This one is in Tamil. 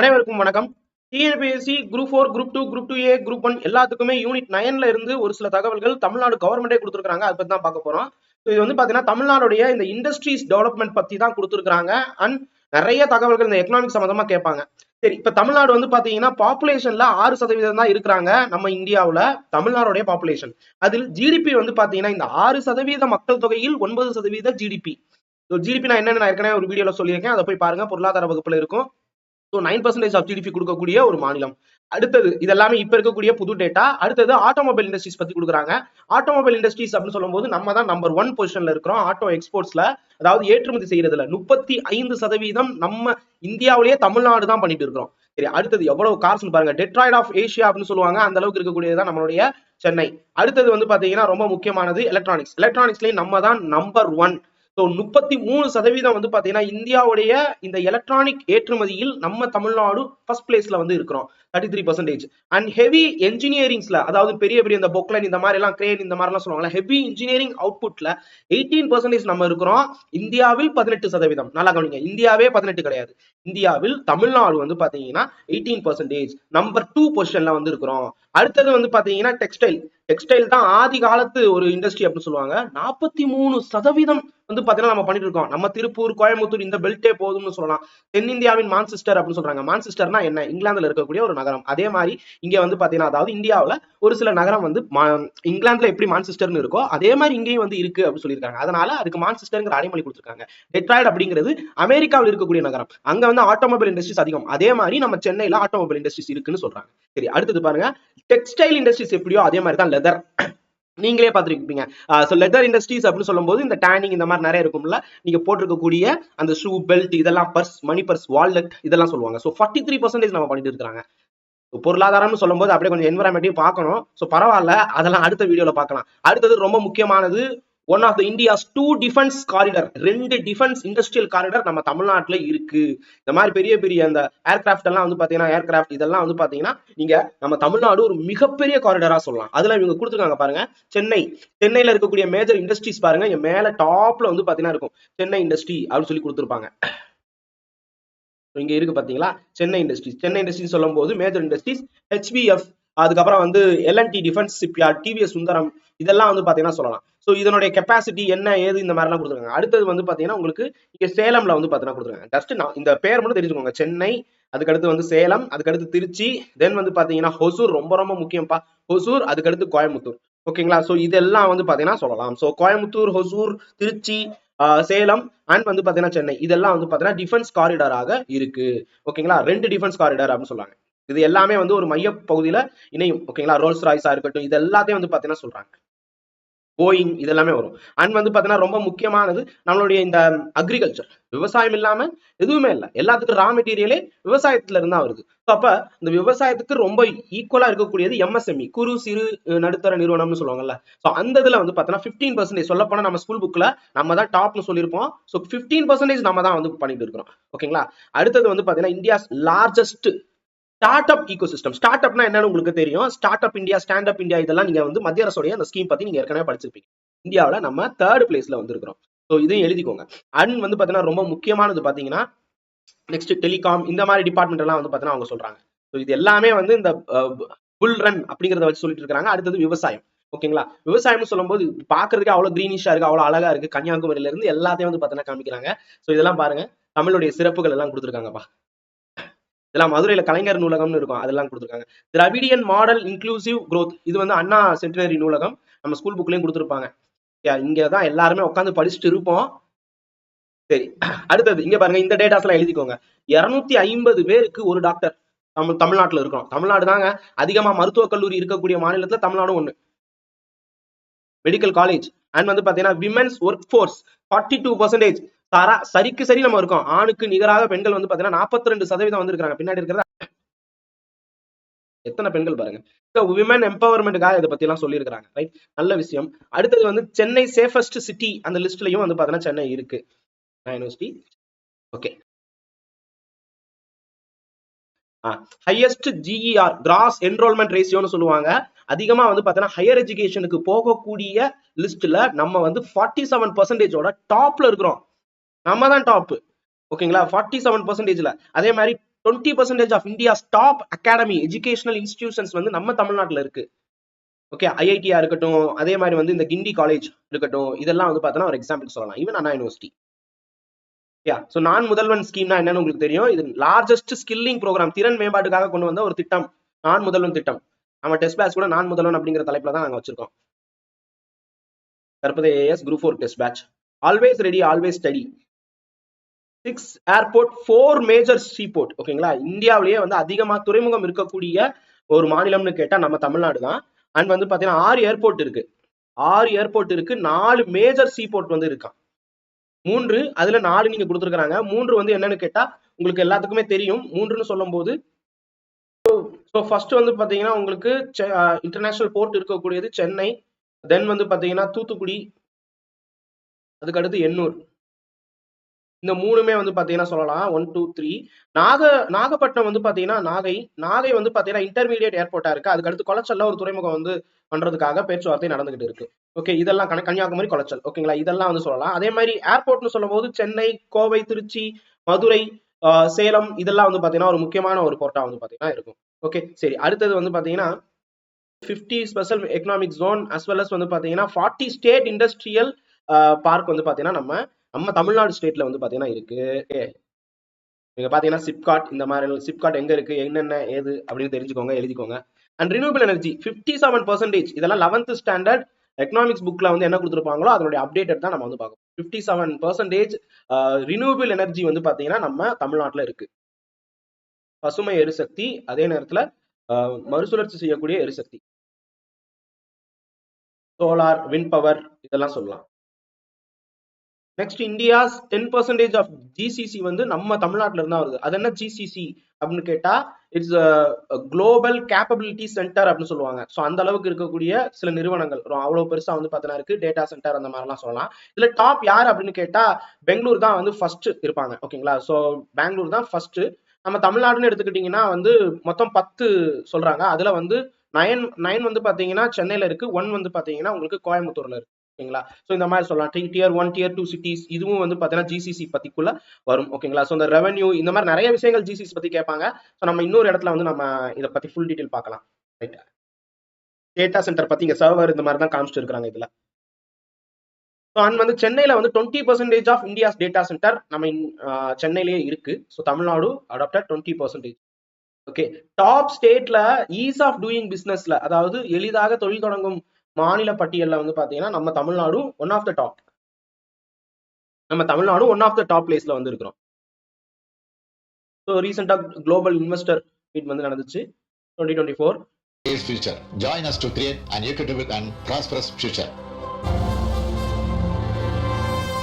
அனைவருக்கும் வணக்கம். TNPSC group four group two group two A group one எல்லாத்துக்குமே யூனிட் நைன்ல இருந்து ஒரு சில தகவல்கள் தமிழ்நாடு கவர்மெண்டே கொடுத்துருக்காங்க அதை பத்தி தான் பார்க்க போறோம். இது வந்து பாத்தீங்கன்னா தமிழ்நாடுடைய இந்த இண்டஸ்ட்ரீஸ் டெவலப்மெண்ட் பத்தி தான் கொடுத்துருக்காங்க அண்ட் நிறைய தகவல்கள் இந்த எக்கனாமிக் சம்மந்தமா கேட்பாங்க. சரி இப்ப தமிழ்நாடு வந்து பாத்தீங்கன்னா பாப்புலேஷன்ல ஆறு சதவீதம் தான் இருக்கிறாங்க நம்ம இந்தியாவுல தமிழ்நாடுடைய பாப்புலேஷன் அதில் ஜிடிபி வந்து பாத்தீங்கன்னா இந்த ஆறு சதவீத மக்கள் தொகையில் ஒன்பது சதவீத ஜிடிபி ஜிடிபி நான் என்னன்னு நான் ஏற்கனவே ஒரு வீடியோல சொல்லியிருக்கேன். அதை போய் பாருங்க பொருளாதார வகுப்புல இருக்கும். So nine percentage of GDP கொடுக்கக்கூடிய ஒரு மாநிலம். அடுத்தது இதெல்லாமே இப்போ இருக்கக்கூடிய புது டேட்டா அடுத்தது ஆட்டோமொபைல் இண்டஸ்ட்ரீஸ் பத்தி கொடுக்குறாங்க. ஆட்டோமொபைல் இண்டஸ்ட்ரீஸ் அப்படின்னு சொல்லும்போது நம்ம தான் நம்பர் ஒன் பொசிஷனில் இருக்கிறோம். ஆட்டோ எக்ஸ்போர்ட்ஸ்ல அதாவது ஏற்றுமதி செய்கிறதுல முப்பத்தி ஐந்து சதவீதம் நம்ம இந்தியாவிலேயே தமிழ்நாடு தான் பண்ணிட்டு இருக்கிறோம். சரி அடுத்தது எவ்வளவு கார்ஸ்னு பாருங்க. டெட்ராய்ட் ஆஃப் ஏஷியா அப்படின்னு சொல்லுவாங்க. அந்த அளவுக்கு இருக்கக்கூடியதுதான் நம்மளுடைய சென்னை. அடுத்தது வந்து பாத்தீங்கன்னா ரொம்ப முக்கியமானது எலக்ட்ரானிக்ஸ் எலக்ட்ரானிக்ஸ்லயும் நம்ம தான் நம்பர் ஒன் ஸோ முப்பத்தி மூணு சதவீதம் வந்து பாத்தீங்கன்னா இந்தியாவுடைய இந்த எலக்ட்ரானிக் ஏற்றுமதியில் நம்ம தமிழ்நாடு ஃபர்ஸ்ட் பிளேஸ்ல வந்து இருக்கிறோம். Thirty three percentage and heavy என்ஜினியரிங்ஸ்ல அதாவது பெரிய பெரிய இந்த பொக்லைன் இந்த மாதிரி எல்லாம் கிரேன் இந்த மாதிரிலாம் சொல்லுவாங்க ஹெவி இன்ஜினியரிங் அவுட்புட்ல எயிட்டீன் பர்சன்டேஜ் நம்ம இருக்கிறோம். இந்தியாவில் பதினெட்டு சதவீதம். நல்லா கவனிங்க இந்தியாவே பதினெட்டு கிடையாது. இந்தியாவில் தமிழ்நாடு வந்து பாத்தீங்கன்னா எயிட்டீன் பர்சன்டேஜ் நம்பர் டூ பொசிஷன்ல வந்து இருக்கிறோம். அடுத்தது வந்து பாத்தீங்கன்னா டெக்ஸ்டைல் டெக்ஸ்டைல் தான் ஆதி காலத்து ஒரு இண்டஸ்ட்ரி அப்படின்னு சொல்லுவாங்க. நாற்பத்தி மூணு சதவீதம் வந்து பாத்தீங்கன்னா நம்ம பண்ணிட்டு இருக்கோம். நம்ம திருப்பூர் கோயம்புத்தூர் இந்த பெல்ட்டே போதும்னு சொல்லலாம். தென்னிந்தியாவின் மான்செஸ்டர் அப்படின்னு சொல்றாங்க. மான்செஸ்டர்னா என்ன? இங்கிலாந்துல இருக்கக்கூடிய ஒரு நகரம். அதே மாதிரி இங்க வந்து பாத்தீங்கன்னா அதாவது இந்தியாவுல ஒரு சில நகரம் வந்து இங்கிலாந்துல எப்படி மான்செஸ்டர்னு இருக்கோ அதே மாதிரி இங்கேயும் வந்து இருக்கு அப்படின்னு சொல்லியிருக்காங்க. அதனால அதுக்கு மான்செஸ்டர்ங்கிற அடைமொழி கொடுத்துருக்காங்க. டெட்ராய்ட் அப்படிங்கிறது அமெரிக்காவில் இருக்கக்கூடிய நகரம். அங்க வந்து ஆட்டோமொபைல் இண்டஸ்ட்ரீஸ் அதிகம். அதே மாதிரி நம்ம சென்னையில ஆட்டோமொபைல் இண்டஸ்ட்ரீஸ் இருக்குன்னு சொல்றாங்க. சரி அடுத்தது பாருங்க. டெக்ஸ்டைல் இண்டஸ்ட்ரீஸ் எப்படியோ அதே மாதிரி தான் லெதர் நீங்களே பார்த்துருப்பீங்க. ஸோ லெதர் இண்டஸ்ட்ரீஸ் அப்படின்னு சொல்லும்போது இந்த டேனிங் இந்த மாதிரி நிறைய இருக்கும்ல. நீங்க போட்டிருக்கக்கூடிய அந்த ஷூ பெல்ட் இதெல்லாம் பர்ஸ் மணி பர்ஸ் வால்லெட் இதெல்லாம் சொல்லுவாங்க. ஸோ ஃபார்ட்டி த்ரீ பர்சன்டேஜ் நம்ம பண்ணிட்டு இருக்காங்க பொருளாதாரம்னு சொல்லும்போது அப்படியே கொஞ்சம் என்வரான்மெண்ட்டையும் பார்க்கணும். ஸோ பரவாயில்ல. அதெல்லாம் அடுத்த வீடியோல பார்க்கலாம். அடுத்தது ரொம்ப முக்கியமானது one of the India's two defence corridor ரெண்டு டிஃபென்ஸ் இண்டஸ்ட்ரியல் காரிடர் நம்ம தமிழ்நாட்டில் இருக்கு. இந்த மாதிரி பெரிய பெரிய அந்த ஏர்கிராஃப்ட் எல்லாம் வந்து பாத்தீங்கன்னா ஏர்கிராஃப்ட் இதெல்லாம் வந்து பாத்தீங்கன்னா நீங்க நம்ம தமிழ்நாடு ஒரு மிகப்பெரிய காரிடரா சொல்லலாம். அதெல்லாம் இவங்க கொடுத்துருக்காங்க பாருங்க சென்னை. சென்னையில் இருக்கக்கூடிய மேஜர் இண்டஸ்ட்ரீஸ் பாருங்க இங்க மேல டாப்ல வந்து பாத்தீங்கன்னா இருக்கும். சென்னை இண்டஸ்ட்ரி அப்படின்னு சொல்லி கொடுத்துருப்பாங்க. இங்க இருக்கு பாத்தீங்களா? சென்னை இண்டஸ்ட்ரீஸ் சென்னை இண்டஸ்ட்ரி சொல்லும் போது மேஜர் இண்டஸ்ட்ரீஸ் ஹெச்பிஎஃப் அதுக்கப்புறம் வந்து LNT defence shipyard TVS Sundaram இதெல்லாம் வந்து பாத்தீங்கன்னா சொல்லலாம். ஸோ இதனுடைய கெப்பாசிட்டி என்ன ஏது இந்த மாதிரிலாம் கொடுத்துருக்காங்க. அடுத்தது வந்து பாத்தீங்கன்னா உங்களுக்கு இங்க சேலம்ல வந்து பாத்தீங்கன்னா கொடுத்துருக்காங்க. ஜஸ்ட் நான் இந்த பேர் மட்டும் தெரிஞ்சுக்கோங்க. சென்னை அதுக்கடுத்து வந்து சேலம் அதுக்கடுத்து திருச்சி தென் வந்து பாத்தீங்கன்னா ஹொசூர் ரொம்ப ரொம்ப முக்கியம்ப்பா. ஹொசூர் அதுக்கடுத்து கோயம்புத்தூர். ஓகேங்களா ஸோ இதெல்லாம் வந்து பாத்தீங்கன்னா சொல்லலாம். ஸோ கோயம்புத்தூர் ஹொசூர் திருச்சி சேலம் அண்ட் வந்து பாத்தீங்கன்னா சென்னை. இதெல்லாம் வந்து பாத்தீங்கன்னா டிஃபென்ஸ் காரிடாராக இருக்கு. ஓகேங்களா ரெண்டு டிஃபென்ஸ் காரிடார் அப்படின்னு சொல்றாங்க. இது எல்லாமே வந்து ஒரு மைய பகுதியில இணையும். ஓகேங்களா ரோல்ஸ் ராய்ஸா இருக்கட்டும் இது எல்லாத்தையும் வந்து பாத்தீங்கன்னா சொல்றாங்க. போயிங் இதெல்லாமே வரும். அண்ட் வந்து பார்த்தீங்கன்னா ரொம்ப முக்கியமானது நம்மளுடைய இந்த அக்ரிகல்ச்சர் விவசாயம் இல்லாம எதுவுமே இல்லை. எல்லாத்துக்கும் ரா மெட்டீரியலே விவசாயத்துல இருந்தா வருது. அப்ப இந்த விவசாயத்துக்கு ரொம்ப ஈக்குவலா இருக்கக்கூடியது எம்எஸ்எம்இ குறு சிறு நடுத்தர நிறுவனம்னு சொல்லுவாங்கல்ல. ஸோ அந்த இதுல வந்து பார்த்தீங்கன்னா ஃபிஃப்டீன் பர்சன்டேஜ் சொல்ல போனா நம்ம ஸ்கூல் புக்ல நம்ம தான் டாப்னு சொல்லியிருப்போம். ஸோ ஃபிஃப்டீன் பர்சன்டேஜ் நம்ம தான் வந்து பண்ணிட்டு இருக்கிறோம். ஓகேங்களா அடுத்தது வந்து பாத்தீங்கன்னா India's largest start up ecosystem start அப்னா என்னன்னு உங்களுக்கு தெரியும். Start up India stand up India இதெல்லாம் நீங்க வந்து மத்திய அரசுடைய அந்த ஸ்கீம் பத்தி நீங்க ஏற்கனவே படிச்சிருப்பீங்க. இந்தியாவில் நம்ம தேர்ட் பிளேஸ்ல வந்திருக்கிறோம். ஸோ இதையும் எழுதிக்கோங்க. அண்ட் வந்து பாத்தீங்கன்னா ரொம்ப முக்கியமானது பாத்தீங்கன்னா நெக்ஸ்ட் டெலிகாம் இந்த மாதிரி டிபார்ட்மெண்ட் எல்லாம் வந்து பாத்தீங்கன்னா அவங்க சொல்றாங்க. ஸோ இது எல்லாமே வந்து இந்த புல் ரன் அப்படிங்கிறத வச்சு சொல்லிட்டு இருக்காங்க. அடுத்தது விவசாயம். ஓகேங்களா விவசாயம்னு சொல்லும்போது பாக்குறதுக்கு அவ்வளவு கிரீனிஷா இருக்கு அவ்வளவு அழகா இருக்கு. கன்னியாகுமரியில இருந்து எல்லாத்தையும் வந்து பாத்தீங்கன்னா காமிக்கிறாங்க. ஸோ இதெல்லாம் பாருங்க. தமிழுடைய சிறப்புகள் எல்லாம் கொடுத்துருக்காங்கப்பா. இதெல்லாம் மதுரையில கலைஞர் நூலகம்னு இருக்கும். அதெல்லாம் கொடுத்துருக்காங்க. திராவிடியன் மாடல் இன்க்ளூசிவ் க்ரோத் இது வந்து அண்ணா சென்டினரி நூலகம். நம்ம ஸ்கூல் புக்லயும் கொடுத்துருப்பாங்க. இங்கதான் இங்க தான் எல்லாருமே உட்காந்து படிச்சுட்டு இருப்போம். சரி. அடுத்தது இங்க பாருங்க இந்த டேட்டாஸ் எல்லாம் எழுதிக்கோங்க. இருநூத்தி ஐம்பது பேருக்கு ஒரு டாக்டர் நம்ம தமிழ்நாட்டுல இருக்கோம் தமிழ்நாடு தாங்க அதிகமா மருத்துவக் கல்லூரி இருக்கக்கூடிய மாநிலத்துல தமிழ்நாடும் ஒண்ணு. மெடிக்கல் காலேஜ் அண்ட் வந்து பாத்தீங்கன்னா women's work force forty two percentage சரா சரிக்கு சரி நம்ம இருக்கோம். ஆணுக்கு நிகராக பெண்கள் வந்து பாத்தீங்கன்னா நாற்பத்தி ரெண்டு சதவீதம் வந்திருக்காங்க பின்னாடி இருக்கிறத எத்தனை பெண்கள் பாருங்க. விமன் எம்பவர்மெண்ட்டுக்காக இதை பத்தி எல்லாம் சொல்லியிருக்காங்க ரைட் நல்ல விஷயம். அடுத்தது வந்து சென்னை சேஃபஸ்ட் சிட்டி அந்த லிஸ்ட்லயும் வந்து பாத்தீங்கன்னா சென்னை இருக்கு. University okay highest GER gross enrolment ரேஷியோன்னு சொல்லுவாங்க. அதிகமா வந்து பாத்தீங்கன்னா ஹையர் எஜுகேஷனுக்கு போகக்கூடிய லிஸ்ட்ல நம்ம வந்து ஃபார்ட்டி செவன் பர்சன்டேஜோட டாப்ல இருக்கிறோம். நம்ம தான் டாப் ஓகேங்களா? ஃபார்ட்டி செவன் பர்சன்டேஜ்ல அதே மாதிரி twenty percentage of India's top academy educational institutions வந்து நம்ம தமிழ்நாட்டுல இருக்கு. ஓகே ஐஐடியா இருக்கட்டும் அதே மாதிரி வந்து இந்த கிண்டி காலேஜ் இருக்கட்டும் இதெல்லாம் வந்து பார்த்தோன்னா ஒரு எக்ஸாம்பிள் சொல்லலாம். ஈவன் அண்ணா யூனிவர்சிட்டி யா ஸோ நான் முதல்வன் ஸ்கீம்னா என்னன்னு உங்களுக்கு தெரியும். இது லார்ஜஸ்ட் ஸ்கில்லிங் ப்ரோக்ராம் திறன் மேம்பாட்டுக்காக கொண்டு வந்த ஒரு திட்டம். நான் முதல்வன் திட்டம். நம்ம டெஸ்ட் பேட்ச் கூட நான் முதல்வன் அப்படிங்கிற தலைப்புல தான் நாங்கள் வச்சிருக்கோம். தற்போதைய AS group four test batch always ready always study six airport four major seaport ஓகேங்களா இந்தியாவிலேயே வந்து அதிகமாக துறைமுகம் இருக்கக்கூடிய ஒரு மாநிலம்னு கேட்டால் நம்ம தமிழ்நாடு தான். அண்ட் வந்து பார்த்தீங்கன்னா ஆறு ஏர்போர்ட் இருக்கு. ஆறு ஏர்போர்ட் இருக்கு நாலு மேஜர் சீபோர்ட் வந்து இருக்கான். மூன்று அதுல நாலு நீங்க கொடுத்துருக்காங்க மூன்று வந்து என்னன்னு கேட்டா உங்களுக்கு எல்லாத்துக்குமே தெரியும். மூன்றுன்னு சொல்லும் போது ஸோ ஃபர்ஸ்ட் வந்து பாத்தீங்கன்னா உங்களுக்கு இன்டர்நேஷனல் போர்ட் இருக்கக்கூடியது சென்னை. தென் வந்து பாத்தீங்கன்னா தூத்துக்குடி. அதுக்கடுத்து எண்ணூர். இந்த மூணுமே வந்து பாத்தீங்கன்னா சொல்லலாம். One two three Naga Nagapattinam வந்து பாத்தீங்கன்னா நாகை நாகை வந்து பாத்தீங்கன்னா இன்டர்மீடியட் ஏர்போர்ட்டா இருக்கு. அதுக்கடுத்து கொளச்சல்ல ஒரு துறைமுகம் வந்து பண்றதுக்காக பேச்சுவார்த்தை நடந்துகிட்டு இருக்கு. ஓகே இதெல்லாம் கன- கன்னியாகுமரி கொளச்சல். ஓகேங்களா இதெல்லாம் வந்து சொல்லலாம். அதே மாதிரி ஏர்போர்ட்னு சொல்லும் போது சென்னை கோவை திருச்சி மதுரை சேலம் இதெல்லாம் வந்து பாத்தீங்கன்னா ஒரு முக்கியமான ஒரு போர்ட்டா வந்து பாத்தீங்கன்னா இருக்கும். ஓகே சரி. அடுத்தது வந்து பாத்தீங்கன்னா 50 special economic zone as well as வந்து பாத்தீங்கன்னா 40 ஸ்டேட் இண்டஸ்ட்ரியல் பார்க் வந்து பாத்தீங்கன்னா நம்ம நம்ம தமிழ்நாடு ஸ்டேட்ல வந்து பாத்தீங்கன்னா இருக்கு. நீங்க பாத்தீங்கன்னா சிப்காட் இந்த மாதிரி சிப்காட் எங்க இருக்கு என்னென்ன ஏது அப்படின்னு தெரிஞ்சுக்கோங்க எழுதிக்கோங்க. And renewable energy 57% seven percentage இதெல்லாம் லெவன்த் ஸ்டாண்டர்ட் எக்கனாமிக்ஸ் புக்ல வந்து என்ன கொடுத்துருப்பாங்களோ அதனுடைய அப்டேட்டட் தான் நம்ம வந்து பார்க்கணும் 57% செவன் பர்சன்டேஜ் ரினியூபிள் எனர்ஜி வந்து பாத்தீங்கன்னா நம்ம தமிழ்நாட்டில் இருக்கு. பசுமை எரிசக்தி அதே நேரத்துல மறுசுழற்சி செய்யக்கூடிய எரிசக்தி. சோலார் வின் பவர் இதெல்லாம் சொல்லலாம். Next India's ten percentage of GCC வந்து நம்ம தமிழ்நாட்டில் இருந்தா வருது. அது என்ன ஜிசிசி அப்படின்னு கேட்டா இட்ஸ் குளோபல் கேப்பபிலிட்டி சென்டர் அப்படின்னு சொல்லுவாங்க. ஸோ அந்த அளவுக்கு இருக்கக்கூடிய சில நிறுவனங்கள். அவ்வளோ பெருசா வந்து பார்த்தனா இருக்கு டேட்டா சென்டர் அந்த மாதிரிலாம் சொல்லலாம். இதுல டாப் யார் அப்படின்னு கேட்டா பெங்களூர் தான் வந்து ஃபர்ஸ்ட் இருப்பாங்க. ஓகேங்களா? ஸோ பெங்களூர் தான் ஃபர்ஸ்ட் நம்ம தமிழ்நாடுன்னு எடுத்துக்கிட்டீங்கன்னா வந்து மொத்தம் பத்து சொல்றாங்க. அதுல வந்து நயன் நைன் வந்து பாத்தீங்கன்னா சென்னையில இருக்கு. ஒன் வந்து பாத்தீங்கன்னா உங்களுக்கு கோயம்புத்தூர்ல இருக்கு. ஓகேங்களா? ஸோ இந்த மாதிரி சொல்லலாம். D tier one tier two cities இதுவும் வந்து பார்த்தீங்கன்னா ஜிசிசி பற்றிக்குள்ள வரும். ஓகேங்களா? ஸோ இந்த ரெவன்யூ இந்த மாதிரி நிறைய விஷயங்கள் ஜிசிசி பற்றி கேட்பாங்க. ஸோ நம்ம இன்னொரு இடத்துல வந்து நம்ம இதை பற்றி ஃபுல் டீட்டெயில் பார்க்கலாம். ரைட்டா டேட்டா சென்டர் பற்றி இங்கே சர்வர் இந்த மாதிரி தான் காமிச்சிட்டு இருக்கிறாங்க இதில். ஸோ அண்ட் வந்து சென்னையில் வந்து twenty percentage of India's data center நம்ம சென்னையிலேயே இருக்கு. So Tamil Nadu adapted twenty percentage okay top ஸ்டேட்ல ஈஸ் ஆஃப் டூயிங் பிஸ்னஸ்ல அதாவது எளிதாக தொழில் தொடங்கும் மாநில பட்டியலில் வந்து பார்த்தீங்கன்னா நம்ம தமிழ்நாடும் ஒன் ஆஃப் த டாப் நம்ம தமிழ்நாடும் ஒன் ஆஃப் த டாப் பிளேஸ்ல வந்து இருக்கிறோம் ஸோ ரீசெண்டாக குளோபல் இன்வெஸ்டர் மீட் வந்து நடந்துச்சு twenty twenty four is future. Join us to create an equitable and prosperous future.